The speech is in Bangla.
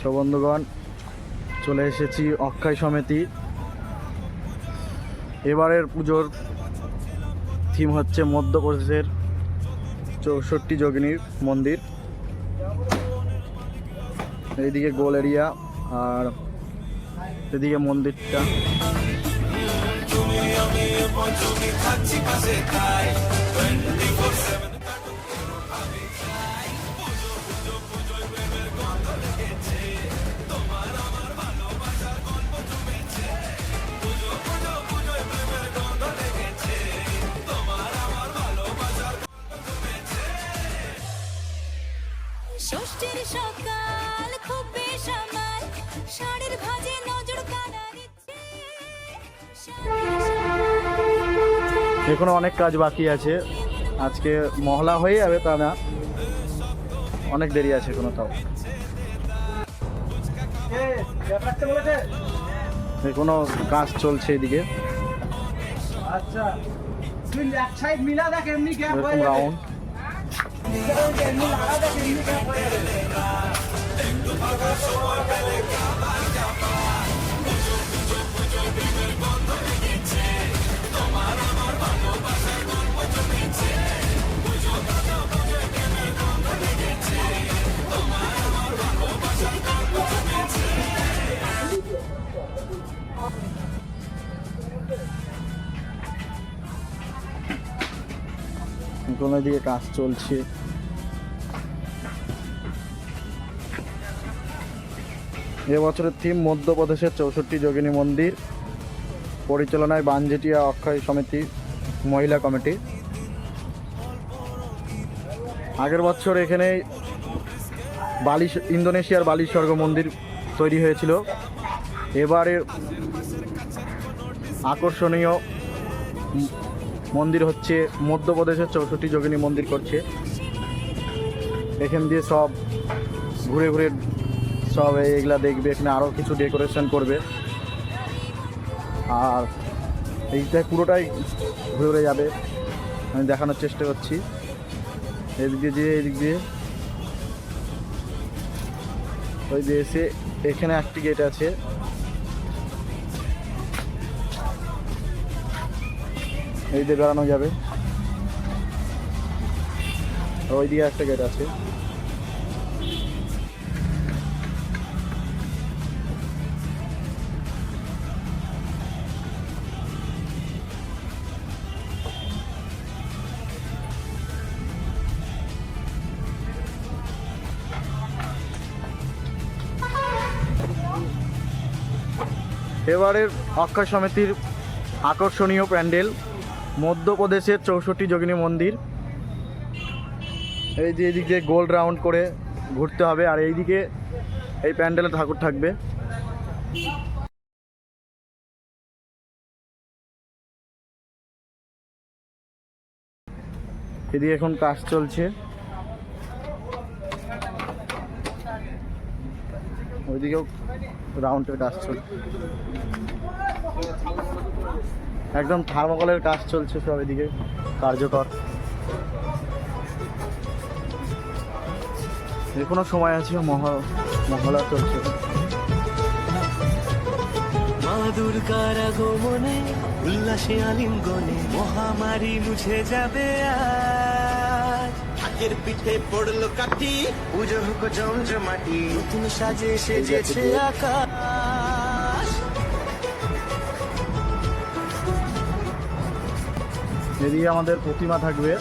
সো চলে এসেছি অক্ষয় সমিতি। এবারের পুজোর থিম হচ্ছে মধ্যপ্রদেশের চৌষট্টি যোগিনীর মন্দির। এইদিকে গোল এরিয়া আর এদিকে মন্দিরটা। এখনও অনেক কাজ বাকি আছে। আজকে মহলা হয়ে যাবে তা না। অনেক দেরি আছে এখনও তাও। এখনও কাজ চলছে এদিকে। আচ্ছা। তুই এখন এদিকে কাজ চলছে। এবছরের থিম মধ্যপ্রদেশের চৌষট্টি যোগিনী মন্দির। পরিচালনায় বানজেটিয়া অক্ষয় সমিতি, মহিলা কমিটি। আগের বছর এখানে বালি ইন্দোনেশিয়ার বালি স্বর্গ মন্দির তৈরি হয়েছিল। এবারের আকর্ষণীয় মন্দির হচ্ছে, মধ্যপ্রদেশের চৌষট্টি যোগিনী মন্দির করছে। এখান দিয়ে সব ঘুরে ঘুরে সব এইগুলা দেখবে, এখানে আরও কিছু ডেকোরেশন করবে। আর এইটা পুরোটাই ঘুরে ঘুরে যাবে, আমি দেখানোর চেষ্টা করছি। এদিক দিয়ে যেয়ে, এদিক দিয়ে। ওই দিয়ে এসে এখানে একটি গেট আছে। এই দিয়ে বেড়ানো যাবে। ওই দিকে একটা গেট আছে। এবারের অক্ষয় সমিতির আকর্ষণীয় প্যান্ডেল মধ্যপ্রদেশের চৌষট্টি যোগিনী মন্দির। এই যে এদিক দিয়ে গোল রাউন্ড করে ঘুরতে হবে, আর এইদিকে এই প্যান্ডেলে ঠাকুর থাকবে। এদিকে এখন কাজ চলছে। ওইদিকেও রাউন্ডের কাজ চলছে। একদম থার্মোকলের কাজ চলছে সব এদিকে কার্যকর। যে কোনো সময় আছে মহা মহলা চলছে। মা দুর্গার আগমনে উল্লাসে আলিঙ্গনে মহামারী মুছে যাবে আজ। আগের পিঠে পড়ল কাঠি পুজো হোক জমজমাটি নতুন সাজে সেজেছে। আকাশ। এদিকে আমাদের প্রতিমা থাকবে।